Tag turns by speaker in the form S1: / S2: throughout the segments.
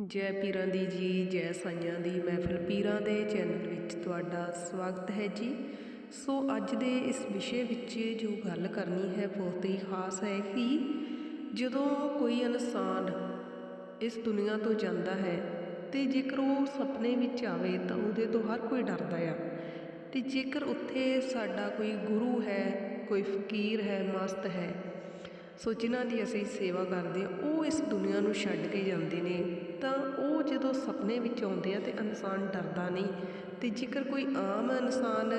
S1: ਜੈ ਪੀਰਾਂ ਦੀ ਜੀ, ਜੈ ਸਾਈਆਂ ਦੀ ਮਹਿਫਲ ਪੀਰਾਂ ਦੇ ਚੈਨਲ ਵਿੱਚ ਤੁਹਾਡਾ ਸਵਾਗਤ ਹੈ ਜੀ। ਸੋ ਅੱਜ ਦੇ ਇਸ ਵਿਸ਼ੇ ਵਿੱਚ ਜੋ ਗੱਲ ਕਰਨੀ ਹੈ ਬਹੁਤ ਹੀ ਖਾਸ ਹੈ ਕਿ ਜਦੋਂ ਕੋਈ ਇਨਸਾਨ ਇਸ ਦੁਨੀਆ ਤੋਂ ਜਾਂਦਾ ਹੈ ਤੇ ਜੇਕਰ ਉਹ ਸੁਪਨੇ ਵਿੱਚ ਆਵੇ ਤਾਂ ਉਹਦੇ ਤੋਂ ਹਰ ਕੋਈ ਡਰਦਾ ਆ। ਤੇ ਜੇਕਰ ਉੱਥੇ ਸਾਡਾ ਕੋਈ ਗੁਰੂ ਹੈ, ਕੋਈ ਫਕੀਰ ਹੈ, ਮਸਤ ਹੈ, ਸੋ ਜਿਨ੍ਹਾਂ ਦੀ ਅਸੀਂ ਸੇਵਾ ਕਰਦੇ ਹਾਂ, ਉਹ ਇਸ ਦੁਨੀਆ ਨੂੰ ਛੱਡ ਕੇ ਜਾਂਦੇ ਨੇ। ਤਾਂ ਉਹ ਜਦੋਂ ਸੁਪਨੇ ਵਿੱਚ ਆਉਂਦੇ ਆ ਤੇ ਇਨਸਾਨ ਡਰਦਾ ਨਹੀਂ। ਤੇ ਜੇਕਰ ਕੋਈ ਆਮ ਇਨਸਾਨ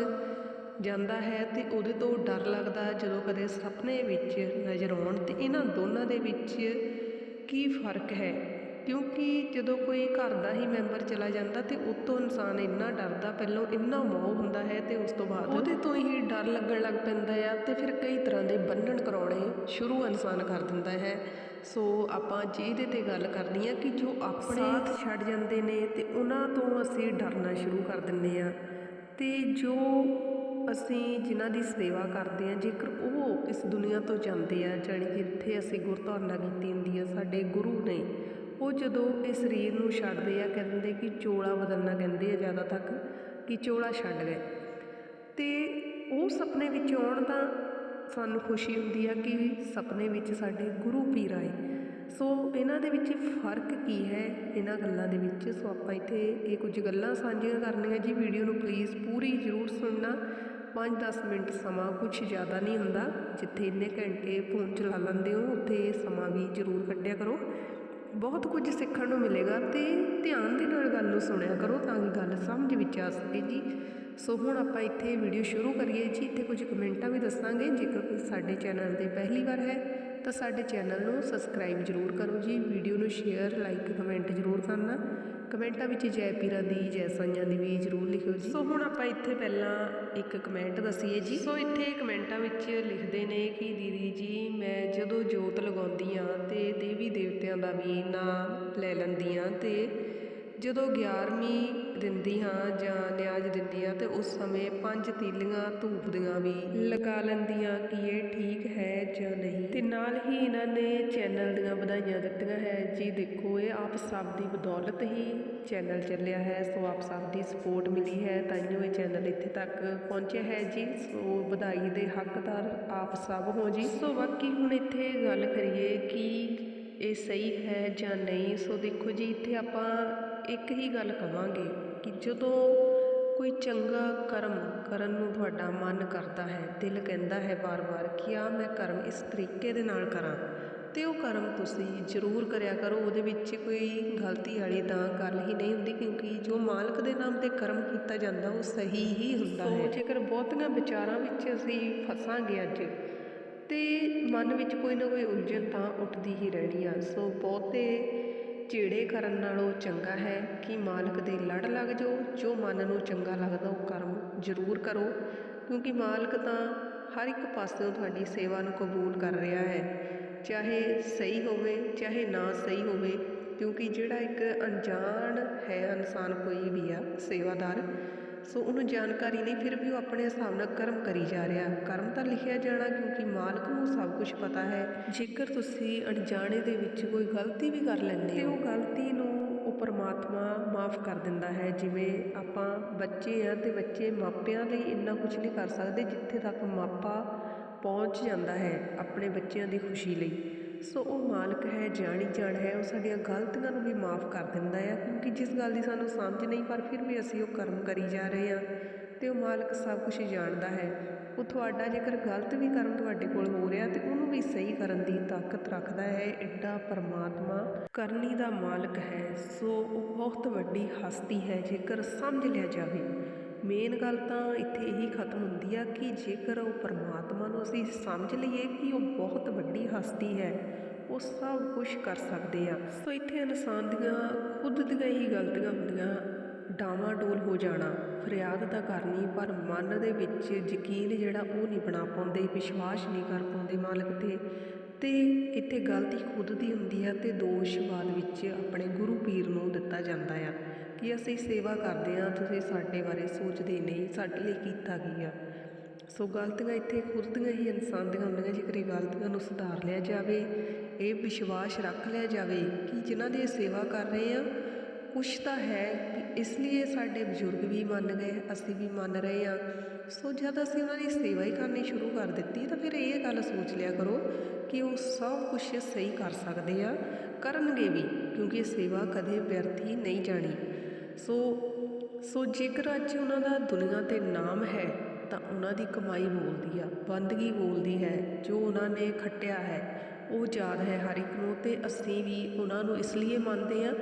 S1: ਜਾਂਦਾ ਹੈ ਤੇ ਉਹਦੇ ਤੋਂ ਡਰ ਲੱਗਦਾ ਜਦੋਂ ਕਦੇ ਸੁਪਨੇ ਵਿੱਚ ਨਜ਼ਰ ਆਉਣ ਤੇ ਇਹਨਾਂ ਦੋਨਾਂ ਦੇ ਵਿੱਚ ਕੀ ਫ਼ਰਕ ਹੈ? ਕਿਉਂਕਿ ਜਦੋਂ ਕੋਈ ਘਰ ਦਾ ਹੀ ਮੈਂਬਰ ਚਲਾ ਜਾਂਦਾ ਤੇ ਉਸ ਤੋਂ ਇਨਸਾਨ ਇੰਨਾ ਡਰਦਾ ਪਹਿਲਾਂ ਇੰਨਾ ਮੋਹ ਹੁੰਦਾ ਹੈ ਤੇ ਉਸ ਤੋਂ ਬਾਅਦ ਉਹਦੇ ਤੋਂ ਹੀ ਡਰ ਲੱਗਣ ਲੱਗ ਪੈਂਦਾ ਆ ਤੇ ਫਿਰ ਕਈ ਤਰ੍ਹਾਂ ਦੇ ਬੰਧਨ ਕਰਾਉਣੇ ਸ਼ੁਰੂ ਇਨਸਾਨ ਕਰ ਦਿੰਦਾ ਹੈ। ਸੋ ਆਪਾਂ ਜਿਹਦੇ ਤੇ ਗੱਲ ਕਰਨੀ ਆ ਕਿ ਜੋ ਆਪਣੇ ਸਾਥ ਛੱਡ ਜਾਂਦੇ ਨੇ ਤੇ ਉਹਨਾਂ ਤੋਂ ਅਸੀਂ ਡਰਨਾ ਸ਼ੁਰੂ ਕਰ ਦਿੰਦੇ ਆ ਤੇ ਜੋ ਅਸੀਂ ਜਿਨ੍ਹਾਂ ਦੀ ਸੇਵਾ ਕਰਦੇ ਆ ਜੇਕਰ ਉਹ ਇਸ ਦੁਨੀਆ ਤੋਂ ਜਾਂਦੇ ਆ ਜਾਣੀ ਕਿ ਇੱਥੇ ਅਸੀਂ ਗੁਰਧਾਰਨਾ ਕੀਤੀ ਹੁੰਦੀ ਆ ਸਾਡੇ ਗੁਰੂ ਨੇ ਉਹ ਜਦੋਂ ਇਹ ਸਰੀਰ ਨੂੰ ਛੱਡਦੇ ਆ, ਕਹਿੰਦੇ ਕਿ ਚੋਲਾ ਬਦਲਣਾ ਕਹਿੰਦੇ ਆ ਜ਼ਿਆਦਾ ਤੱਕ, ਕਿ ਚੋਲਾ ਛੱਡ ਗਏ। ਤੇ ਉਹ ਸੁਪਨੇ ਵਿੱਚ ਆਉਣ ਤਾਂ ਸਾਨੂੰ ਖੁਸ਼ੀ ਹੁੰਦੀ ਆ ਕਿ ਸੁਪਨੇ ਵਿੱਚ ਸਾਡੇ ਗੁਰੂ ਪੀਰ ਆਏ। ਸੋ ਇਹਨਾਂ ਦੇ ਵਿੱਚ ਫ਼ਰਕ ਕੀ ਹੈ? ਇਹਨਾਂ ਗੱਲਾਂ ਦੇ ਵਿੱਚ। ਸੋ ਆਪਾਂ ਇੱਥੇ ਇਹ ਕੁਝ ਗੱਲਾਂ ਸਾਂਝੀਆਂ ਕਰਨੀਆਂ ਜੀ। ਵੀਡੀਓ ਨੂੰ ਪਲੀਜ਼ ਪੂਰੀ ਜ਼ਰੂਰ ਸੁਣਨਾ। 5-10 ਮਿੰਟ ਸਮਾਂ ਕੁਝ ਜ਼ਿਆਦਾ ਨਹੀਂ ਹੁੰਦਾ। ਜਿੱਥੇ ਇੰਨੇ ਘੰਟੇ ਫੋਨ ਚਲਾ ਲੈਂਦੇ ਹੋ, ਉੱਥੇ ਸਮਾਂ ਵੀ ਜ਼ਰੂਰ ਕੱਢਿਆ ਕਰੋ। ਬਹੁਤ ਕੁਝ ਸਿੱਖਣ ਨੂੰ ਮਿਲੇਗਾ ਤੇ ਧਿਆਨ ਦੇ ਨਾਲ ਗੱਲ ਨੂੰ ਸੁਣਿਆ ਕਰੋ ਤਾਂ ਕਿ ਗੱਲ ਸਮਝ ਵਿੱਚ ਆ ਸਕੇ ਜੀ। ਸੋ ਹੁਣ ਆਪਾਂ ਇੱਥੇ ਵੀਡੀਓ ਸ਼ੁਰੂ ਕਰੀਏ ਜੀ। ਇੱਥੇ ਕੁਝ ਕਮੈਂਟਾਂ ਵੀ ਦੱਸਾਂਗੇ। ਜੇਕਰ ਕੋਈ ਸਾਡੇ ਚੈਨਲ ਤੇ ਪਹਿਲੀ ਵਾਰ ਹੈ ਤਾਂ ਸਾਡੇ ਚੈਨਲ ਨੂੰ ਸਬਸਕ੍ਰਾਈਬ ਜ਼ਰੂਰ ਕਰੋ ਜੀ ਵੀਡੀਓ ਨੂੰ ਸ਼ੇਅਰ ਲਾਈਕ ਕਮੈਂਟ ਜ਼ਰੂਰ ਕਰਨਾ। ਕਮੈਂਟਾਂ ਵਿੱਚ ਜੈ ਪੀਰਾਂ ਦੀ, ਜੈ ਸਾਈਆਂ ਦੀ ਵੀ ਜ਼ਰੂਰ ਲਿਖਿਓ ਜੀ। ਸੋ ਹੁਣ ਆਪਾਂ ਇੱਥੇ ਪਹਿਲਾਂ ਇੱਕ ਕਮੈਂਟ ਦਸੀਏ ਜੀ। ਸੋ ਇੱਥੇ ਕਮੈਂਟਾਂ ਵਿੱਚ ਲਿਖਦੇ ਨੇ ਕਿ ਦੀਦੀ ਜੀ, ਮੈਂ ਜਦੋਂ ਜੋਤ ਲਗਾਉਂਦੀ ਆ ਤੇ ਦੇਵੀ ਦੇਵਤਿਆਂ ਦਾ ਵੀ ਨਾਂ ਲੈ ਲੈਂਦੀ ਆ ਤੇ ਜਦੋਂ 11ਵੀਂ ਦਿੰਦੀ ਹਾਂ ਜਾਂ ਨਿਆਜ ਦਿੰਦੀ ਹਾਂ ਤੇ ਉਸ ਸਮੇਂ ਪੰਜ ਤੀਲੀਆਂ ਧੂਪ ਦੀਆਂ ਵੀ ਲਗਾ ਲੈਂਦੀਆਂ ਕਿ ਇਹ ਠੀਕ ਹੈ ਜਾਂ ਨਹੀਂ। ਤੇ ਨਾਲ ਹੀ ਇਹਨਾਂ ਨੇ ਚੈਨਲ ਦੀਆਂ ਵਧਾਈਆਂ ਦਿੱਤੀਆਂ ਹੈ। ਜੀ ਦੇਖੋ, ਇਹ ਆਪ ਸਭ ਦੀ ਬਦੌਲਤ ਹੀ ਚੈਨਲ ਚੱਲਿਆ ਹੈ। ਸੋ ਆਪ ਸਭ ਦੀ ਸਪੋਰਟ ਮਿਲੀ ਹੈ ਤਾਂ ਇਹ ਚੈਨਲ ਇੱਥੇ ਤੱਕ ਪਹੁੰਚਿਆ ਹੈ ਜੀ। ਸੋ ਵਧਾਈ ਦੇ ਹੱਕਦਾਰ ਆਪ ਸਭ ਹੋ ਜੀ। ਸੋ ਬਾਕੀ ਹੁਣ ਇੱਥੇ ਗੱਲ ਕਰੀਏ ਕਿ ਇਹ ਸਹੀ ਹੈ ਜਾਂ ਨਹੀਂ। ਸੋ ਦੇਖੋ ਜੀ, ਇੱਥੇ ਆਪਾਂ ਇੱਕ ਹੀ ਗੱਲ ਕਵਾਂਗੇ ਕਿ ਜਦੋਂ ਕੋਈ ਚੰਗਾ ਕਰਮ ਕਰਨ ਨੂੰ ਤੁਹਾਡਾ ਮਨ ਕਰਦਾ ਹੈ, ਦਿਲ ਕਹਿੰਦਾ ਹੈ ਵਾਰ-ਵਾਰ ਕਿ ਆ ਮੈਂ ਕਰਮ ਇਸ ਤਰੀਕੇ ਦੇ ਨਾਲ ਕਰਾਂ, ਤੇ ਉਹ ਕਰਮ ਤੁਸੀਂ ਜ਼ਰੂਰ ਕਰਿਆ ਕਰੋ, ਉਹਦੇ ਵਿੱਚ ਕੋਈ ਗਲਤੀ ਵਾਲੀ ਤਾਂ ਗੱਲ ਹੀ ਨਹੀਂ ਹੁੰਦੀ ਕਿਉਂਕਿ ਜੋ ਮਾਲਕ ਦੇ ਨਾਮ ਤੇ ਕਰਮ ਕੀਤਾ ਜਾਂਦਾ, ਉਹ ਸਹੀ ਹੀ ਹੁੰਦਾ ਹੈ। ਜੇਕਰ ਬਹੁਤੀਆਂ ਵਿਚਾਰਾਂ ਵਿੱਚ ਅਸੀਂ ਫਸਾਂਗੇ ਅੱਜ, ਤੇ ਮਨ ਵਿੱਚ ਕੋਈ ਨਾ ਕੋਈ ਉਲਝਣ ਤਾਂ ਉੱਠਦੀ ਹੀ ਰਹਿਣੀ ਆ, ਸੋ ਬਹੁਤੇ ਝੇੜੇ ਕਰਨ ਨਾਲੋਂ ਚੰਗਾ ਹੈ ਕਿ ਮਾਲਕ ਦੇ ਲੜ ਲੱਗ ਜਾਓ, ਜੋ ਮਨ ਨੂੰ ਚੰਗਾ ਲੱਗਦਾ ਉਹ ਕਰਮ ਜ਼ਰੂਰ ਕਰੋ, ਕਿਉਂਕਿ ਮਾਲਕ ਤਾਂ ਹਰ ਇੱਕ ਪਾਸਿਓਂ ਤੁਹਾਡੀ ਸੇਵਾ ਨੂੰ ਕਬੂਲ ਕਰ ਰਿਹਾ ਹੈ। ਚਾਹੇ ਸਹੀ ਹੋਵੇ, ਚਾਹੇ ਨਾ ਸਹੀ ਹੋਵੇ, ਕਿਉਂਕਿ ਜਿਹੜਾ ਇੱਕ ਅਣਜਾਣ ਹੈ ਇਨਸਾਨ ਕੋਈ ਵੀ ਆ, ਸੇਵਾਦਾਰ ਸੋ ਉਹਨੂੰ ਜਾਣਕਾਰੀ ਨਹੀਂ ਫਿਰ ਵੀ ਉਹ ਆਪਣੇ ਹਿਸਾਬ ਨਾਲ ਕਰਮ ਕਰੀ ਜਾ ਰਿਹਾ। ਕਰਮ ਤਾਂ ਲਿਖਿਆ ਜਾਣਾ ਕਿਉਂਕਿ ਮਾਲਕ ਨੂੰ ਸਭ ਕੁਝ ਪਤਾ ਹੈ। ਜੇਕਰ ਤੁਸੀਂ ਅਣਜਾਣੇ ਦੇ ਵਿੱਚ ਕੋਈ ਗਲਤੀ ਵੀ ਕਰ ਲੈਂਦੇ ਹੋ, ਤੇ ਉਹ ਗਲਤੀ ਨੂੰ ਉਹ ਪਰਮਾਤਮਾ ਮਾਫ ਕਰ ਦਿੰਦਾ ਹੈ। ਜਿਵੇਂ ਆਪਾਂ ਬੱਚੇ ਆ ਤੇ ਬੱਚੇ ਮਾਪਿਆਂ ਲਈ ਇੰਨਾ ਕੁਝ ਨਹੀਂ ਕਰ ਸਕਦੇ ਜਿੱਥੇ ਤੱਕ ਮਾਪਾ ਪਹੁੰਚ ਜਾਂਦਾ ਹੈ ਆਪਣੇ ਬੱਚਿਆਂ ਦੀ ਖੁਸ਼ੀ ਲਈ। ਸੋ ਉਹ ਮਾਲਕ ਹੈ, ਜਾਣੀ ਜਾਣ ਹੈ, ਉਹ ਸਾਡੀਆਂ ਗਲਤੀਆਂ ਨੂੰ ਵੀ ਮਾਫ ਕਰ ਦਿੰਦਾ ਹੈ ਕਿਉਂਕਿ ਜਿਸ ਗੱਲ ਦੀ ਸਾਨੂੰ ਸਮਝ ਨਹੀਂ, ਪਰ ਫਿਰ ਵੀ ਅਸੀਂ ਉਹ ਕਰਮ ਕਰੀ ਜਾ ਰਹੇ ਹਾਂ ਤੇ ਉਹ ਮਾਲਕ ਸਭ ਕੁਝ ਜਾਣਦਾ ਹੈ। ਉਹ ਤੁਹਾਡਾ ਜੇਕਰ ਗਲਤ ਵੀ ਕਰਮ ਤੁਹਾਡੇ ਕੋਲ ਹੋ ਰਿਹਾ ਤੇ ਉਹਨੂੰ ਵੀ ਸਹੀ ਕਰਨ ਦੀ ਤਾਕਤ ਰੱਖਦਾ ਹੈ ਐਡਾ ਪਰਮਾਤਮਾ ਕਰਨੀ ਦਾ ਮਾਲਕ ਹੈ। ਸੋ ਉਹ ਬਹੁਤ ਵੱਡੀ ਹਸਤੀ ਹੈ, ਜੇਕਰ ਸਮਝ ਲਿਆ ਜਾਵੇ। ਮੇਨ ਗੱਲ ਤਾਂ ਇੱਥੇ ਇਹੀ ਖਤਮ ਹੁੰਦੀ ਆ ਕਿ ਜੇਕਰ ਉਹ ਪਰਮਾਤਮਾ ਨੂੰ ਅਸੀਂ ਸਮਝ ਲਈਏ ਕਿ ਉਹ ਬਹੁਤ ਵੱਡੀ ਹਸਤੀ ਹੈ, ਉਹ ਸਭ ਕੁਝ ਕਰ ਸਕਦੇ ਆ। ਸੋ ਇੱਥੇ ਇਨਸਾਨ ਦੀਆਂ ਖੁਦ ਦੀਆਂ ਹੀ ਗਲਤੀਆਂ ਹੁੰਦੀਆਂ, ਡਾਵਾਂ ਡੋਲ ਹੋ ਜਾਣਾ, ਫਰਿਆਦ ਤਾਂ ਕਰਨੀ, ਪਰ ਮਨ ਦੇ ਵਿੱਚ ਯਕੀਨ ਜਿਹੜਾ ਉਹ ਨਹੀਂ ਬਣਾ ਪਾਉਂਦੇ, ਵਿਸ਼ਵਾਸ ਨਹੀਂ ਕਰ ਪਾਉਂਦੇ ਮਾਲਕ ਤੇ। ਤੇ ਇੱਥੇ ਗਲਤੀ ਖੁਦ ਦੀ ਹੁੰਦੀ ਹੈ ਅਤੇ ਦੋਸ਼ ਬਾਅਦ ਵਿੱਚ ਆਪਣੇ ਗੁਰੂ ਪੀਰ ਨੂੰ ਦਿੱਤਾ ਜਾਂਦਾ ਆ ਕਿ ਅਸੀਂ ਸੇਵਾ ਕਰਦੇ ਹਾਂ, ਤੁਸੀਂ ਸਾਡੇ ਬਾਰੇ ਸੋਚਦੇ ਨਹੀਂ, ਸਾਡੇ ਲਈ ਕੀਤਾ ਕੀ ਆ ਸੋ ਗਲਤੀਆਂ ਇੱਥੇ ਖੁਦ ਦੀਆਂ ਹੀ ਇਨਸਾਨ ਦੀਆਂ ਹੁੰਦੀਆਂ, ਜੇਕਰ ਇਹ ਗਲਤੀਆਂ ਨੂੰ ਸੁਧਾਰ ਲਿਆ ਜਾਵੇ, ਇਹ ਵਿਸ਼ਵਾਸ ਰੱਖ ਲਿਆ ਜਾਵੇ ਕਿ ਜਿਨ੍ਹਾਂ ਦੀ ਸੇਵਾ ਕਰ ਰਹੇ ਆ ਕੁਛ ਤਾਂ ਹੈ ਇਸ ਲਈ ਸਾਡੇ ਬਜ਼ੁਰਗ ਵੀ ਮੰਨ ਗਏ, ਅਸੀਂ ਵੀ ਮੰਨ ਰਹੇ ਹਾਂ। ਸੋ ਜਦ ਅਸੀਂ ਉਹਨਾਂ ਦੀ ਸੇਵਾ ਹੀ ਕਰਨੀ ਸ਼ੁਰੂ ਕਰ ਦਿੱਤੀ, ਤਾਂ ਫਿਰ ਇਹ ਗੱਲ ਸੋਚ ਲਿਆ ਕਰੋ ਕਿ ਉਹ ਸਭ ਕੁਝ ਸਹੀ ਕਰ ਸਕਦੇ ਆ, ਕਰਨਗੇ ਵੀ, ਕਿਉਂਕਿ ਸੇਵਾ ਕਦੇ ਵਿਅਰਥੀ ਨਹੀਂ ਜਾਣੀ। ਸੋ ਸੋ ਜੇਕਰ ਅੱਜ ਉਹਨਾਂ ਦਾ ਦੁਨੀਆ ਤੇ ਨਾਮ ਹੈ ਤਾਂ ਉਹਨਾਂ ਦੀ ਕਮਾਈ ਬੋਲਦੀ ਆ, ਬੰਦਗੀ ਬੋਲਦੀ ਹੈ, ਜੋ ਉਹਨਾਂ ਨੇ ਖੱਟਿਆ ਹੈ। ਉਹ ਯਾਦ ਹੈ ਹਰ ਇੱਕ ਨੂੰ ਅਤੇ ਅਸੀਂ ਵੀ ਉਹਨਾਂ ਨੂੰ ਇਸ ਲਈ ਮੰਨਦੇ ਹਾਂ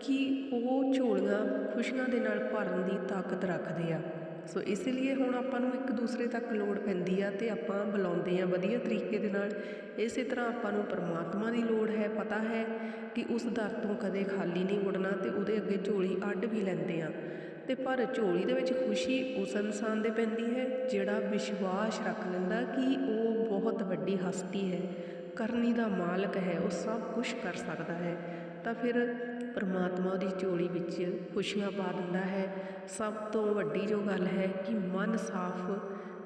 S1: ਕਿ ਉਹ ਝੋਲੀਆਂ ਖੁਸ਼ੀਆਂ ਦੇ ਨਾਲ ਭਰਨ ਦੀ ਤਾਕਤ ਰੱਖਦੇ ਆ। ਸੋ ਇਸ ਲਈ ਹੁਣ ਆਪਾਂ ਨੂੰ ਇੱਕ ਦੂਸਰੇ ਤੱਕ ਲੋੜ ਪੈਂਦੀ ਆ ਤੇ ਆਪਾਂ ਬੁਲਾਉਂਦੇ ਆ ਵਧੀਆ ਤਰੀਕੇ ਦੇ ਨਾਲ। ਇਸੇ ਤਰ੍ਹਾਂ ਆਪਾਂ ਨੂੰ ਪਰਮਾਤਮਾ ਦੀ ਲੋੜ ਹੈ, ਪਤਾ ਹੈ ਕਿ ਉਸ ਦਰ ਤੋਂ ਕਦੇ ਖਾਲੀ ਨਹੀਂ ਮੁੜਨਾ ਤੇ ਉਹਦੇ ਅੱਗੇ ਝੋਲੀ ਅੱਡ ਵੀ ਲੈਂਦੇ ਆ ਤੇ ਪਰ ਝੋਲੀ ਦੇ ਵਿੱਚ ਖੁਸ਼ੀ ਉਸ ਇਨਸਾਨ ਦੇ ਪੈਂਦੀ ਹੈ ਜਿਹੜਾ ਵਿਸ਼ਵਾਸ ਰੱਖ ਲੈਂਦਾ ਕਿ ਉਹ ਬਹੁਤ ਵੱਡੀ ਹਸਤੀ ਹੈ, ਕਰਨੀ ਦਾ ਮਾਲਕ ਹੈ, ਉਹ ਸਭ ਕੁਝ ਕਰ ਸਕਦਾ ਹੈ। ਤਾਂ ਫਿਰ ਪਰਮਾਤਮਾ ਉਹਦੀ ਝੋਲੀ ਵਿੱਚ ਖੁਸ਼ੀਆਂ ਪਾ ਦਿੰਦਾ ਹੈ। ਸਭ ਤੋਂ ਵੱਡੀ ਜੋ ਗੱਲ ਹੈ ਕਿ ਮਨ ਸਾਫ਼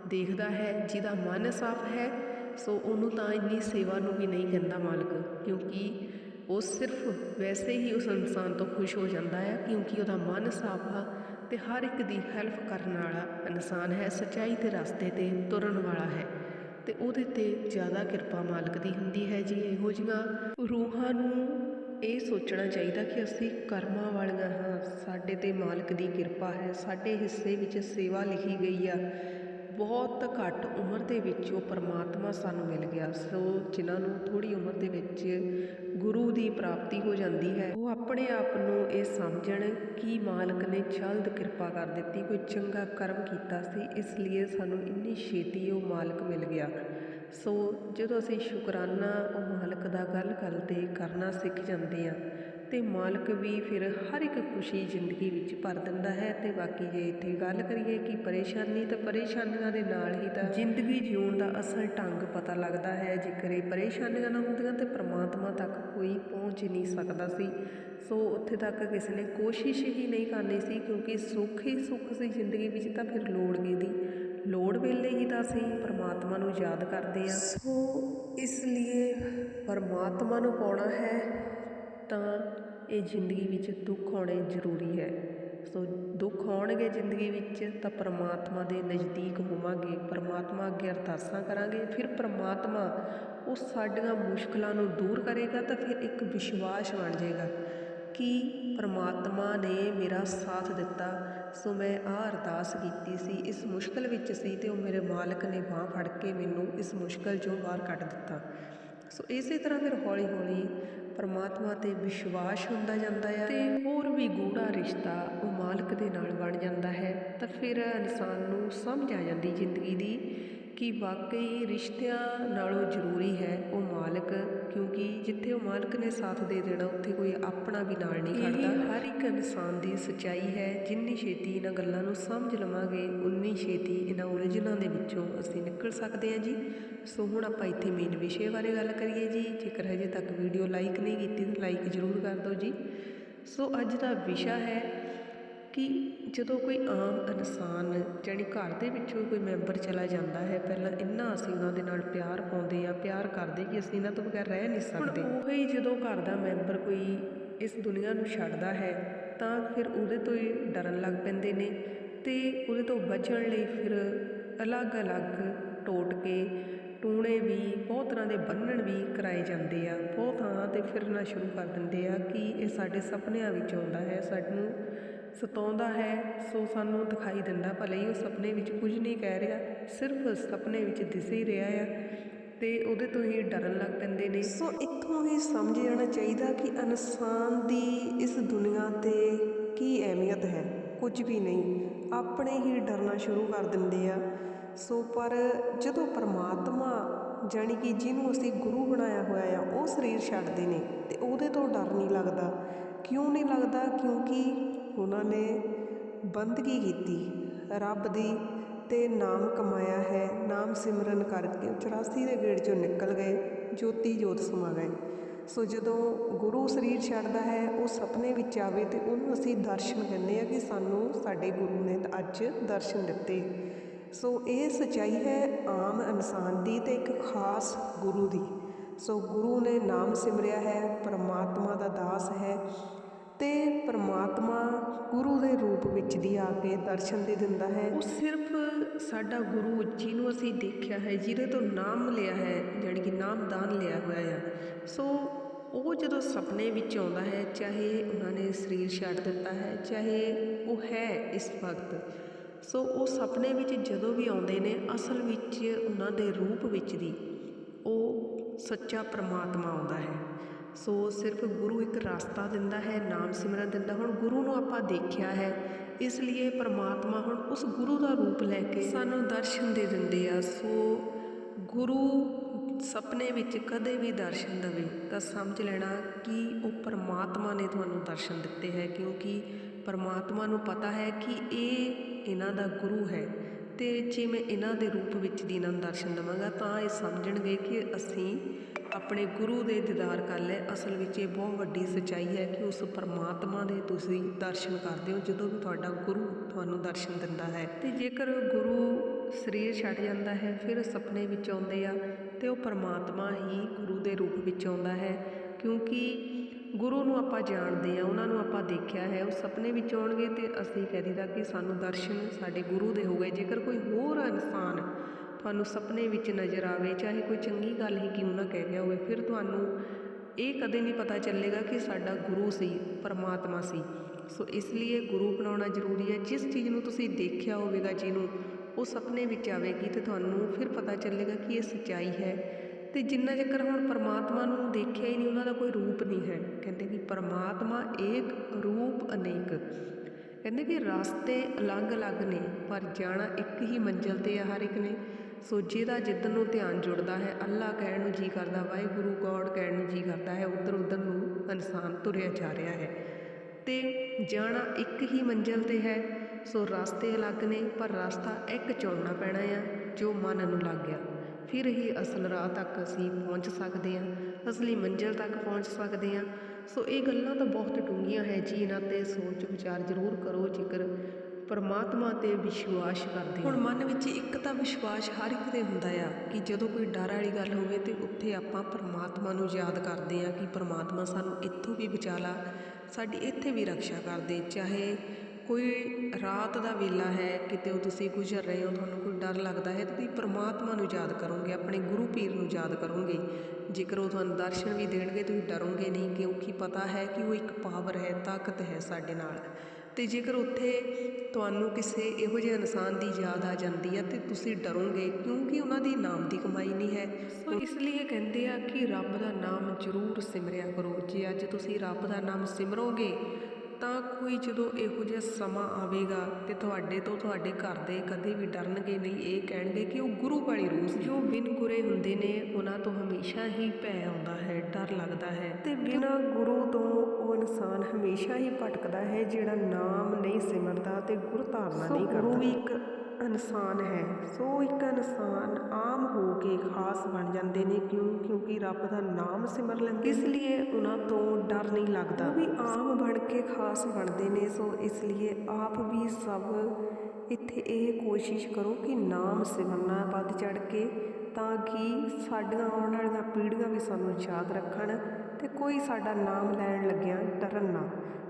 S1: ਦੇਖਦਾ ਹੈ, ਜਿਹਦਾ ਮਨ ਸਾਫ਼ ਹੈ, ਸੋ ਉਹਨੂੰ ਤਾਂ ਇੰਨੀ ਸੇਵਾ ਨੂੰ ਵੀ ਨਹੀਂ ਕਹਿੰਦਾ ਮਾਲਕ, ਕਿਉਂਕਿ ਉਹ ਸਿਰਫ ਵੈਸੇ ਹੀ ਉਸ ਇਨਸਾਨ ਤੋਂ ਖੁਸ਼ ਹੋ ਜਾਂਦਾ ਹੈ, ਕਿਉਂਕਿ ਉਹਦਾ ਮਨ ਸਾਫ਼ ਆ। ਤੇ ਹਰ ਇੱਕ ਦੀ ਹੈਲਪ ਕਰਨ ਵਾਲਾ ਇਨਸਾਨ ਹੈ, ਸੱਚਾਈ ਦੇ ਰਸਤੇ ਤੇ ਤੁਰਨ ਵਾਲਾ ਹੈ ਤੇ ਉਹਦੇ ਤੇ ਜ਼ਿਆਦਾ ਕਿਰਪਾ ਮਾਲਕ ਦੀ ਹੁੰਦੀ ਹੈ ਜੀ। ਇਹੋ ਜਿਹੀਆਂ ਰੂਹਾਂ ਨੂੰ ਇਹ ਸੋਚਣਾ ਚਾਹੀਦਾ ਕਿ ਅਸੀਂ ਕਰਮਾਂ ਵਾਲੀਆਂ ਹਾਂ, ਸਾਡੇ ਤੇ ਮਾਲਕ ਦੀ ਕਿਰਪਾ ਹੈ, ਸਾਡੇ ਹਿੱਸੇ ਵਿੱਚ ਸੇਵਾ ਲਿਖੀ ਗਈ ਆ। ਬਹੁਤ ਘੱਟ ਉਮਰ ਦੇ ਵਿੱਚ ਉਹ ਪਰਮਾਤਮਾ ਸਾਨੂੰ ਮਿਲ ਗਿਆ। ਸੋ ਜਿਨ੍ਹਾਂ ਨੂੰ ਥੋੜੀ ਉਮਰ ਦੇ ਵਿੱਚ ਗੁਰੂ ਦੀ ਪ੍ਰਾਪਤੀ ਹੋ ਜਾਂਦੀ ਹੈ, ਉਹ ਆਪਣੇ ਆਪ ਨੂੰ ਇਹ ਸਮਝਣ ਕਿ ਮਾਲਕ ਨੇ ਜਲਦ ਕਿਰਪਾ ਕਰ ਦਿੱਤੀ, ਕੋਈ ਚੰਗਾ ਕਰਮ ਕੀਤਾ ਸੀ, ਇਸ ਲਈ ਸਾਨੂੰ ਇੰਨੀ ਛੇਤੀ ਉਹ ਮਾਲਕ ਮਿਲ ਗਿਆ। ਸੋ ਜਦੋਂ ਅਸੀਂ ਸ਼ੁਕਰਾਨਾ ਉਹ ਮਾਲਕ ਦਾ ਗੱਲ ਕਰਦੇ ਕਰਨਾ ਸਿੱਖ ਜਾਂਦੇ ਆ ਅਤੇ ਮਾਲਕ ਵੀ ਫਿਰ ਹਰ ਇੱਕ ਖੁਸ਼ੀ ਜ਼ਿੰਦਗੀ ਵਿੱਚ ਭਰ ਦਿੰਦਾ ਹੈ ਅਤੇ ਬਾਕੀ ਜੇ ਇੱਥੇ ਗੱਲ ਕਰੀਏ ਕਿ ਪਰੇਸ਼ਾਨੀ ਤਾਂ ਪਰੇਸ਼ਾਨੀਆਂ ਦੇ ਨਾਲ ਹੀ ਤਾਂ ਜ਼ਿੰਦਗੀ ਜਿਉਣ ਦਾ ਅਸਲ ਢੰਗ ਪਤਾ ਲੱਗਦਾ ਹੈ। ਜੇਕਰ ਇਹ ਪਰੇਸ਼ਾਨੀਆਂ ਨਾ ਹੁੰਦੀਆਂ ਤੇ ਪ੍ਰਮਾਤਮਾ ਤੱਕ ਕੋਈ ਪਹੁੰਚ ਨਹੀਂ ਸਕਦਾ ਸੀ। ਸੋ ਉੱਥੇ ਤੱਕ ਕਿਸੇ ਨੇ ਕੋਸ਼ਿਸ਼ ਹੀ ਨਹੀਂ ਕਰਨੀ ਸੀ ਕਿਉਂਕਿ ਸੁੱਖ ਹੀ ਸੁੱਖ ਸੀ ਜ਼ਿੰਦਗੀ ਵਿੱਚ ਤਾਂ ਫਿਰ ਲੋੜ ਦੀ ਲੋੜ ਵੇਲੇ ਹੀ ਤਾਂ ਅਸੀਂ ਪਰਮਾਤਮਾ ਨੂੰ ਯਾਦ ਕਰਦੇ ਹਾਂ। ਸੋ ਇਸ ਲਈ ਪਰਮਾਤਮਾ ਨੂੰ ਪਾਉਣਾ ਹੈ। ਤਾਂ ਇਹ ਜ਼ਿੰਦਗੀ ਵਿੱਚ ਦੁੱਖ ਆਉਣੇ ਜ਼ਰੂਰੀ ਹੈ। ਸੋ ਦੁੱਖ ਆਉਣਗੇ ਜ਼ਿੰਦਗੀ ਵਿੱਚ ਤਾਂ ਪਰਮਾਤਮਾ ਦੇ ਨਜ਼ਦੀਕ ਹੋਵਾਂਗੇ। ਪਰਮਾਤਮਾ ਅੱਗੇ ਅਰਦਾਸਾਂ ਕਰਾਂਗੇ। ਫਿਰ ਪਰਮਾਤਮਾ ਉਹ ਸਾਡੀਆਂ ਮੁਸ਼ਕਲਾਂ ਨੂੰ ਦੂਰ ਕਰੇਗਾ ਤਾਂ ਫਿਰ ਇੱਕ ਵਿਸ਼ਵਾਸ ਬਣ ਜਾਏਗਾ ਕਿ ਪਰਮਾਤਮਾ ਨੇ ਮੇਰਾ ਸਾਥ ਦਿੱਤਾ। ਸੋ ਮੈਂ ਆਹ ਅਰਦਾਸ ਕੀਤੀ ਸੀ। ਇਸ ਮੁਸ਼ਕਲ ਵਿੱਚ ਸੀ ਤੇ ਉਹ ਮੇਰੇ ਮਾਲਕ ਨੇ ਬਾਹ ਫੜ ਕੇ ਮੈਨੂੰ ਇਸ ਮੁਸ਼ਕਲ ਚੋਂ ਬਾਹਰ ਕੱਢ ਦਿੱਤਾ। ਸੋ ਇਸੇ ਤਰ੍ਹਾਂ ਫਿਰ ਹੌਲੀ ਹੌਲੀ ਪਰਮਾਤਮਾ ਤੇ ਵਿਸ਼ਵਾਸ ਹੁੰਦਾ ਜਾਂਦਾ ਹੈ ਤੇ ਹੋਰ ਵੀ ਗੂੜਾ ਰਿਸ਼ਤਾ ਉਹ ਮਾਲਕ ਦੇ ਨਾਲ ਬਣ ਜਾਂਦਾ ਹੈ ਤਾਂ ਫਿਰ ਇਨਸਾਨ ਨੂੰ ਸਮਝ ਆ ਜਾਂਦੀ ਜ਼ਿੰਦਗੀ ਦੀ ਕਿ ਵਾਕਈ ਰਿਸ਼ਤਿਆਂ ਨਾਲੋਂ ਜ਼ਰੂਰੀ ਹੈ ਉਹ ਮਾਲਕ ਕਿਉਂਕਿ ਜਿੱਥੇ ਉਹ ਮਾਲਕ ਨੇ ਸਾਥ ਦੇ ਦੇਣਾ ਉੱਥੇ ਕੋਈ ਆਪਣਾ ਵੀ ਨਾਲ ਨਹੀਂ ਖੜਦਾ ਹਰ ਇੱਕ ਇਨਸਾਨ ਦੀ ਸੱਚਾਈ ਹੈ ਜਿੰਨੀ ਛੇਤੀ ਇਹਨਾਂ ਗੱਲਾਂ ਨੂੰ ਸਮਝ ਲਵਾਂਗੇ ਉਨੀ ਛੇਤੀ ਇਹਨਾਂ ਉਲਝਣਾਂ ਦੇ ਵਿੱਚੋਂ ਅਸੀਂ ਨਿਕਲ ਸਕਦੇ ਹਾਂ ਜੀ। ਸੋ ਹੁਣ ਆਪਾਂ ਇੱਥੇ ਮੇਨ ਵਿਸ਼ੇ ਬਾਰੇ ਗੱਲ ਕਰੀਏ ਜੀ। ਜੇਕਰ ਹਜੇ ਤੱਕ ਵੀਡੀਓ ਲਾਈਕ ਨਹੀਂ ਕੀਤੀ ਤਾਂ ਲਾਈਕ ਜ਼ਰੂਰ ਕਰ ਦਿਓ ਜੀ। ਸੋ ਅੱਜ ਦਾ ਵਿਸ਼ਾ ਹੈ ਕਿ ਜਦੋਂ ਕੋਈ ਆਮ ਇਨਸਾਨ ਜਾਣੀ ਘਰ ਦੇ ਵਿੱਚੋਂ ਕੋਈ ਮੈਂਬਰ ਚਲਾ ਜਾਂਦਾ ਹੈ ਪਹਿਲਾਂ ਇੰਨਾ ਅਸੀਂ ਉਹਨਾਂ ਦੇ ਨਾਲ ਪਿਆਰ ਪਾਉਂਦੇ ਆ ਪਿਆਰ ਕਰਦੇ ਕਿ ਅਸੀਂ ਇਹਨਾਂ ਤੋਂ ਬਗੈਰ ਰਹਿ ਨਹੀਂ ਸਕਦੇ। ਉਹ ਹੀ ਜਦੋਂ ਘਰ ਦਾ ਮੈਂਬਰ ਕੋਈ ਇਸ ਦੁਨੀਆ ਨੂੰ ਛੱਡਦਾ ਹੈ ਤਾਂ ਫਿਰ ਉਹਦੇ ਤੋਂ ਹੀ ਡਰਨ ਲੱਗ ਪੈਂਦੇ ਨੇ ਤੇ ਉਹਦੇ ਤੋਂ ਬਚਣ ਲਈ ਫਿਰ ਅਲੱਗ-ਅਲੱਗ ਟੋਟਕੇ ਟੂਣੇ ਵੀ ਬਹੁਤ ਤਰ੍ਹਾਂ ਦੇ ਬੰਨਣ ਵੀ ਕਰਾਏ ਜਾਂਦੇ ਆ। ਬਹੁਤ ਥਾਂ ਤੇ ਫਿਰਨਾ ਸ਼ੁਰੂ ਕਰ ਦਿੰਦੇ ਆ ਕਿ ਇਹ ਸਾਡੇ ਸੁਪਨਿਆਂ ਵਿੱਚ ਆਉਂਦਾ ਹੈ ਸਾਨੂੰ ਸਤਾਉਂਦਾ ਹੈ, ਸੋ ਸਾਨੂੰ ਦਿਖਾਈ ਦਿੰਦਾ, ਭਲੇ ਹੀ ਉਹ ਸੁਪਨੇ ਵਿੱਚ ਕੁਝ ਨਹੀਂ ਕਹਿ ਰਿਹਾ, ਸਿਰਫ ਸੁਪਨੇ ਵਿੱਚ ਦਿਸ ਹੀ ਰਿਹਾ ਆ, ਤੇ ਉਹਦੇ ਤੋਂ ਹੀ ਡਰਨ ਲੱਗ ਪੈਂਦੇ ਨੇ। ਸੋ ਇੱਥੋਂ ਹੀ ਸਮਝ ਜਾਣਾ ਚਾਹੀਦਾ ਕਿ ਇਨਸਾਨ ਦੀ ਇਸ ਦੁਨੀਆ ਤੇ ਕੀ ਅਹਿਮੀਅਤ ਹੈ, ਕੁਝ ਵੀ ਨਹੀਂ। ਆਪਣੇ ਹੀ ਡਰਨਾ ਸ਼ੁਰੂ ਕਰ ਦਿੰਦੇ ਆ। ਸੋ ਪਰ ਜਦੋਂ ਪਰਮਾਤਮਾ ਜਾਣੀ ਕਿ ਜਿਹਨੂੰ ਅਸੀਂ ਗੁਰੂ ਬਣਾਇਆ ਹੋਇਆ ਆ, ਉਹ ਸਰੀਰ ਛੱਡਦੇ ਨੇ, ਤੇ ਉਹਦੇ ਤੋਂ ਡਰ ਨਹੀਂ ਲੱਗਦਾ। ਕਿਉਂ ਨਹੀਂ ਲੱਗਦਾ? ਕਿਉਂਕਿ ਉਹਨਾਂ ਨੇ ਬੰਦਗੀ ਕੀਤੀ। ਰੱਬ ਦੀ ਤੇ ਨਾਮ ਕਮਾਇਆ ਹੈ। ਨਾਮ ਸਿਮਰਨ ਕਰਕੇ 84 ਦੇ ਗੇੜ ਚੋਂ ਨਿਕਲ ਗਏ। ਜੋਤੀ ਜੋਤ ਸਮਾ ਗਏ। ਸੋ ਜਦੋਂ ਗੁਰੂ ਸਰੀਰ ਛੱਡਦਾ ਹੈ, ਉਹ ਸੁਪਨੇ ਵਿੱਚ ਆਵੇ ਤੇ ਉਹਨੂੰ ਅਸੀਂ ਦਰਸ਼ਨ ਕਹਿੰਦੇ ਆ ਕਿ ਸਾਨੂੰ ਸਾਡੇ ਗੁਰੂ ਨੇ ਅੱਜ ਦਰਸ਼ਨ ਦਿੱਤੇ। ਸੋ ਇਹ ਸਚਾਈ ਹੈ ਆਮ ਇਨਸਾਨ ਦੀ ਤੇ ਇੱਕ ਖਾਸ ਗੁਰੂ ਦੀ। ਸੋ ਗੁਰੂ ਨੇ ਨਾਮ ਸਿਮਰਿਆ ਹੈ, ਪਰਮਾਤਮਾ ਕੇ ਦਰਸ਼ਨ ਦੇ ਦਿੰਦਾ ਹੈ। ਉਹ ਸਿਰਫ ਸਾਡਾ ਗੁਰੂ ਜਿਹਨੂੰ ਅਸੀਂ ਦੇਖਿਆ ਹੈ, ਜਿਹਦੇ ਤੋਂ ਨਾਮ ਲਿਆ ਹੈ, ਜਾਣੀ ਕਿ ਨਾਮਦਾਨ ਲਿਆ ਹੋਇਆ ਆ। ਸੋ ਉਹ ਜਦੋਂ ਸੁਪਨੇ ਵਿੱਚ ਆਉਂਦਾ ਹੈ, ਚਾਹੇ ਉਹਨਾਂ ਨੇ ਸਰੀਰ ਛੱਡ ਦਿੱਤਾ ਹੈ, ਚਾਹੇ ਉਹ ਹੈ ਇਸ ਵਕਤ ਸੋ ਉਹ ਸੁਪਨੇ ਵਿੱਚ ਜਦੋਂ ਵੀ ਆਉਂਦੇ ਨੇ, ਅਸਲ ਵਿੱਚ ਉਹਨਾਂ ਦੇ ਰੂਪ ਵਿੱਚ ਦੀ ਉਹ ਸੱਚਾ ਪ੍ਰਮਾਤਮਾ ਆਉਂਦਾ ਹੈ। ਸੋ ਸਿਰਫ ਗੁਰੂ ਇੱਕ ਰਸਤਾ ਦਿੰਦਾ ਹੈ, ਨਾਮ ਸਿਮਰਨ ਦਿੰਦਾ, ਹੁਣ ਗੁਰੂ ਨੂੰ ਆਪਾਂ ਦੇਖਿਆ ਹੈ ਇਸ ਲਈ ਪ੍ਰਮਾਤਮਾ ਹੁਣ ਉਸ ਗੁਰੂ ਦਾ ਰੂਪ ਲੈ ਕੇ ਸਾਨੂੰ ਦਰਸ਼ਨ ਦੇ ਦਿੰਦੇ ਆ, ਸੋ ਗੁਰੂ ਸੁਪਨੇ ਵਿੱਚ ਕਦੇ ਵੀ ਦਰਸ਼ਨ ਦੇਵੇ, ਤਾਂ ਸਮਝ ਲੈਣਾ ਕਿ ਉਹ ਪਰਮਾਤਮਾ ਨੇ ਤੁਹਾਨੂੰ ਦਰਸ਼ਨ ਦਿੱਤੇ ਹੈ, ਕਿਉਂਕਿ ਪਰਮਾਤਮਾ ਨੂੰ ਪਤਾ ਹੈ ਕਿ ਇਹ ਇਹਨਾਂ ਦਾ ਗੁਰੂ ਹੈ। ਤੇ ਜੇ ਮੈਂ ਇਹਨਾਂ ਦੇ ਰੂਪ ਵਿੱਚ ਦੀ ਇਹਨਾਂ ਨੂੰ ਦਰਸ਼ਨ ਦੇਵਾਂਗਾ, ਤਾਂ ਇਹ ਸਮਝਣਗੇ ਕਿ ਅਸੀਂ ਆਪਣੇ ਗੁਰੂ ਦੇ ਦੀਦਾਰ ਕਰ ਲਏ। ਅਸਲ ਵਿੱਚ ਇਹ ਬਹੁਤ ਵੱਡੀ ਸੱਚਾਈ ਹੈ ਕਿ ਉਸ ਪਰਮਾਤਮਾ ਦੇ ਤੁਸੀਂ ਦਰਸ਼ਨ ਕਰਦੇ ਹੋ, ਜਦੋਂ ਵੀ ਤੁਹਾਡਾ ਗੁਰੂ ਤੁਹਾਨੂੰ ਦਰਸ਼ਨ ਦਿੰਦਾ ਹੈ। ਤੇ ਜੇਕਰ ਗੁਰੂ ਸਰੀਰ ਛੱਡ ਜਾਂਦਾ ਹੈ, ਫਿਰ ਸੁਪਨੇ ਵਿੱਚ ਆਉਂਦੇ ਆ ਤੇ ਉਹ ਪਰਮਾਤਮਾ ਹੀ ਗੁਰੂ ਦੇ ਰੂਪ ਵਿੱਚ ਆਉਂਦਾ ਹੈ, ਕਿਉਂਕਿ ਗੁਰੂ ਨੂੰ ਆਪਾਂ ਜਾਣਦੇ ਆ ਉਹਨਾਂ ਨੂੰ ਆਪਾਂ ਦੇਖਿਆ ਹੈ, ਉਹ ਸੁਪਨੇ ਵਿੱਚ ਆਉਣਗੇ ਤੇ ਅਸੀਂ ਕਹਿ ਦਈਦਾ ਕਿ ਸਾਨੂੰ ਦਰਸ਼ਨ ਸਾਡੇ ਗੁਰੂ ਦੇ ਹੋ ਗਏ। ਜੇਕਰ ਕੋਈ ਹੋਰ ਇਨਸਾਨ ਤੁਹਾਨੂੰ ਸੁਪਨੇ ਵਿੱਚ ਨਜ਼ਰ ਆਵੇ, ਚਾਹੇ ਕੋਈ ਚੰਗੀ ਗੱਲ ਹੀ ਕਿਉਂ ਨਾ ਕਹਿ ਗਿਆ ਹੋਵੇ, ਫਿਰ ਤੁਹਾਨੂੰ ਇਹ ਕਦੇ ਨਹੀਂ ਪਤਾ ਚੱਲੇਗਾ ਕਿ ਸਾਡਾ ਗੁਰੂ ਸੀ, ਪਰਮਾਤਮਾ ਸੀ। ਸੋ ਇਸ ਲਈ ਗੁਰੂ ਬਣਾਉਣਾ ਜ਼ਰੂਰੀ ਹੈ। ਜਿਸ ਚੀਜ਼ ਨੂੰ ਤੁਸੀਂ ਦੇਖਿਆ ਹੋਵੇਗਾ, ਜਿਹਨੂੰ ਉਹ ਸੁਪਨੇ ਵਿੱਚ ਆਵੇਗੀ ਤੇ ਤੁਹਾਨੂੰ ਫਿਰ ਪਤਾ ਚੱਲੇਗਾ ਕਿ ਇਹ ਸੱਚਾਈ ਹੈ। ਤੇ ਜਿੰਨਾ ਚੱਕਰ ਹੁਣ ਪਰਮਾਤਮਾ ਨੂੰ ਦੇਖਿਆ ਹੀ ਨਹੀਂ, ਉਹਨਾਂ ਦਾ ਕੋਈ ਰੂਪ ਨਹੀਂ ਹੈ। ਕਹਿੰਦੇ ਕਿ ਪਰਮਾਤਮਾ ਏਕ ਰੂਪ ਅਨੇਕ। ਕਹਿੰਦੇ ਕਿ ਰਸਤੇ ਅਲੱਗ-ਅਲੱਗ ਨੇ, ਪਰ ਜਾਣਾ ਇੱਕ ਹੀ ਮੰਜ਼ਿਲ ਤੇ ਆ ਹਰ ਇੱਕ ਨੇ। ਸੋ ਜਿਹਦਾ ਜਿੱਦਨ ਨੂੰ ਧਿਆਨ ਜੁੜਦਾ ਹੈ, ਅੱਲਾ ਕਹਿਣ ਨੂੰ ਜੀ ਕਰਦਾ, ਵਾਹਿਗੁਰੂ ਗੋਡ ਕਹਿਣ ਨੂੰ ਜੀ ਕਰਦਾ ਹੈ ਉਧਰ ਉਧਰ ਨੂੰ ਇਨਸਾਨ ਤੁਰਿਆ ਜਾ ਰਿਹਾ ਹੈ। ਤੇ ਜਾਣਾ ਇੱਕ ਹੀ ਮੰਜ਼ਿਲ ਤੇ ਹੈ, ਸੋ ਰਸਤੇ ਅਲੱਗ ਨੇ, ਪਰ ਰਸਤਾ ਇੱਕ ਚੁਣਨਾ ਪੈਣਾ ਆ, ਜੋ ਮਨ ਨੂੰ ਲੱਗ ਗਿਆ। ਫਿਰ ਹੀ ਅਸਲ ਰਾਹ ਤੱਕ ਅਸੀਂ ਪਹੁੰਚ ਸਕਦੇ ਹਾਂ ਅਸਲੀ ਮੰਜ਼ਿਲ ਤੱਕ ਪਹੁੰਚ ਸਕਦੇ ਹਾਂ। ਸੋ ਇਹ ਗੱਲਾਂ ਤਾਂ ਬਹੁਤ ਡੂੰਘੀਆਂ ਹੈ ਜੀ ਇਹਨਾਂ ਤੇ ਸੋਚ ਵਿਚਾਰ ਜ਼ਰੂਰ ਕਰੋ ਜੇਕਰ ਪਰਮਾਤਮਾ ਤੇ ਵਿਸ਼ਵਾਸ ਕਰਦੇ ਹੁਣ ਮਨ ਵਿੱਚ ਇੱਕ ਤਾਂ ਵਿਸ਼ਵਾਸ ਹਰ ਇੱਕ ਦੇ ਹੁੰਦਾ ਆ ਕਿ ਜਦੋਂ ਕੋਈ ਡਰ ਵਾਲੀ ਗੱਲ ਹੋਵੇ ਤੇ ਉੱਥੇ ਆਪਾਂ ਪਰਮਾਤਮਾ ਨੂੰ ਯਾਦ ਕਰਦੇ ਆ ਕਿ ਪਰਮਾਤਮਾ ਸਾਨੂੰ ਇੱਥੋਂ ਵੀ ਬਚਾ ਲਾ ਸਾਡੀ ਇੱਥੇ ਵੀ ਰੱਖਿਆ ਕਰਦੇ ਚਾਹੇ ਕੋਈ ਰਾਤ ਦਾ ਵੇਲਾ ਹੈ, ਕਿਤੇ ਉਹ ਤੁਸੀਂ ਗੁਜ਼ਰ ਰਹੇ ਹੋ, ਤੁਹਾਨੂੰ ਕੋਈ ਡਰ ਲੱਗਦਾ ਹੈ, ਤੁਸੀਂ ਪਰਮਾਤਮਾ ਨੂੰ ਯਾਦ ਕਰੋਗੇ, ਆਪਣੇ ਗੁਰੂ ਪੀਰ ਨੂੰ ਯਾਦ ਕਰੋਗੇ। ਜੇਕਰ ਉਹ ਤੁਹਾਨੂੰ ਦਰਸ਼ਨ ਵੀ ਦੇਣਗੇ, ਤੁਸੀਂ ਡਰੋਗੇ ਨਹੀਂ, ਕਿਉਂਕਿ ਪਤਾ ਹੈ ਕਿ ਉਹ ਇੱਕ ਪਾਵਰ ਹੈ, ਤਾਕਤ ਹੈ ਸਾਡੇ ਨਾਲ। ਤੇ ਜੇਕਰ ਉੱਥੇ ਤੁਹਾਨੂੰ ਕਿਸੇ ਇਹੋ ਜਿਹੇ ਇਨਸਾਨ ਦੀ ਯਾਦ ਆ ਜਾਂਦੀ ਹੈ ਤੇ ਤੁਸੀਂ ਡਰੋਗੇ, ਕਿਉਂਕਿ ਉਹਨਾਂ ਦੀ ਨਾਮ ਦੀ ਕਮਾਈ ਨਹੀਂ ਹੈ। ਸੋ ਇਸ ਲਈ ਕਹਿੰਦੇ ਆ ਕਿ ਰੱਬ ਦਾ ਨਾਮ ਜ਼ਰੂਰ ਸਿਮਰਿਆ ਕਰੋ। ਜੇ ਅੱਜ ਤੁਸੀਂ ਰੱਬ ਦਾ ਨਾਮ ਸਿਮਰੋਗੇ ਤਾਂ ਕੋਈ ਜਦੋਂ ਇਹੋ ਜਿਹਾ ਸਮਾਂ ਆਵੇਗਾ ਤੇ ਤੁਹਾਡੇ ਤੋਂ ਤੁਹਾਡੇ ਘਰ ਦੇ ਕਦੇ ਵੀ ਡਰਨਗੇ ਨਹੀਂ ਇਹ ਕਹਿਣਗੇ ਕਿ ਉਹ ਗੁਰੂ ਵਾਲੀ ਰੂਹ ਸੀ ਜੋ ਬਿਨ ਗੁਰੇ ਹੁੰਦੇ ਨੇ ਉਹਨਾਂ ਤੋਂ ਹਮੇਸ਼ਾ ਹੀ ਭੈ ਆਉਂਦਾ ਹੈ ਡਰ ਲੱਗਦਾ ਹੈ ਤੇ ਬਿਨਾਂ ਗੁਰੂ ਤੋਂ ਉਹ ਇਨਸਾਨ ਹਮੇਸ਼ਾ ਹੀ ਭਟਕਦਾ ਹੈ ਜਿਹੜਾ ਨਾਮ ਨਹੀਂ ਸਿਮਰਦਾ ਤੇ ਗੁਰ ਧਾਰਨਾ ਨਹੀਂ ਕਰਦਾ ਗੁਰੂ ਵੀ ਇੱਕ ਇਨਸਾਨ ਹੈ। ਸੋ ਇੱਕ ਇਨਸਾਨ ਆਮ ਹੋ ਕੇ ਖਾਸ ਬਣ ਜਾਂਦੇ ਨੇ ਕਿਉਂ? ਕਿਉਂਕਿ ਰੱਬ ਦਾ ਨਾਮ ਸਿਮਰ ਲੈਂਦੇ ਇਸ ਲਈ ਉਹਨਾਂ ਤੋਂ ਡਰ ਨਹੀਂ ਲੱਗਦਾ। ਵੀ ਆਮ ਬਣ ਕੇ ਖਾਸ ਬਣਦੇ ਨੇ। ਸੋ ਇਸ ਲਈ ਆਪ ਵੀ ਸਭ ਇੱਥੇ ਇਹ ਕੋਸ਼ਿਸ਼ ਕਰੋ ਕਿ ਨਾਮ ਸਿਮਰਨਾ ਵੱਧ ਚੜ ਕੇ ਤਾਂ ਕਿ ਸਾਡੀਆਂ ਆਉਣ ਵਾਲੀਆਂ ਪੀੜ੍ਹੀਆਂ ਵੀ ਸਾਨੂੰ ਯਾਦ ਰੱਖਣ ਤੇ ਕੋਈ ਸਾਡਾ ਨਾਮ ਲੈਣ ਲੱਗਿਆ ਡਰਨ ਨਾ।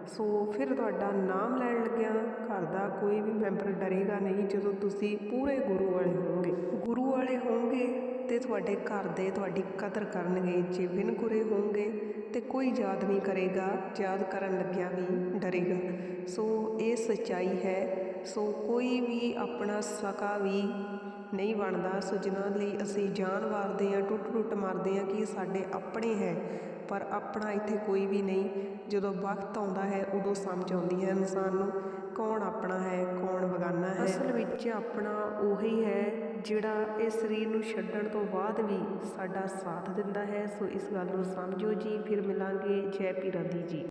S1: ਸੋ ਫਿਰ ਤੁਹਾਡਾ ਨਾਮ ਲੈਣ ਲੱਗਿਆ ਘਰ ਦਾ ਕੋਈ ਵੀ ਮੈਂਬਰ ਡਰੇਗਾ ਨਹੀਂ ਜਦੋਂ ਤੁਸੀਂ ਪੂਰੇ ਗੁਰੂ ਵਾਲੇ ਹੋਵੋਗੇ। ਗੁਰੂ ਵਾਲੇ ਹੋਵੋਗੇ ਤੇ ਤੁਹਾਡੇ ਘਰ ਦੇ ਤੁਹਾਡੀ ਕਦਰ ਕਰਨਗੇ, ਜੇ ਬਿਨ ਗੁਰੇ ਹੋਵੋਗੇ ਤੇ ਕੋਈ ਯਾਦ ਨਹੀਂ ਕਰੇਗਾ, ਯਾਦ ਕਰਨ ਲੱਗਿਆ ਵੀ ਡਰੇਗਾ। ਸੋ ਇਹ ਸੱਚਾਈ ਹੈ, ਸੋ ਕੋਈ ਵੀ ਆਪਣਾ ਸਕਾ ਵੀ ਨਹੀਂ ਬਣਦਾ। ਸੋ ਜਿਨ੍ਹਾਂ ਲਈ ਅਸੀਂ ਜਾਨ ਵਾਰਦੇ ਆ ਟੁੱਟ ਟੁੱਟ ਮਾਰਦੇ ਆ ਕਿ ਸਾਡੇ ਆਪਣੇ ਹੈ। ਪਰ ਆਪਣਾ ਇੱਥੇ ਕੋਈ ਵੀ ਨਹੀਂ। ਜਦੋਂ ਵਕਤ ਆਉਂਦਾ ਹੈ, ਉਦੋਂ ਸਮਝ ਆਉਂਦੀ ਹੈ ਇਨਸਾਨ ਨੂੰ ਕੌਣ ਆਪਣਾ ਹੈ, ਕੌਣ ਬਗਾਨਾ ਹੈ। ਅਸਲ ਵਿੱਚ ਆਪਣਾ ਉਹੀ ਹੈ ਜਿਹੜਾ ਇਸ ਸਰੀਰ ਨੂੰ ਛੱਡਣ ਤੋਂ ਬਾਅਦ ਵੀ ਸਾਡਾ ਸਾਥ ਦਿੰਦਾ ਹੈ। ਸੋ ਇਸ ਗੱਲ ਨੂੰ ਸਮਝੋ ਜੀ, ਫਿਰ ਮਿਲਾਂਗੇ ਜੈ ਪੀਰਾਂ ਦੀ ਜੀ।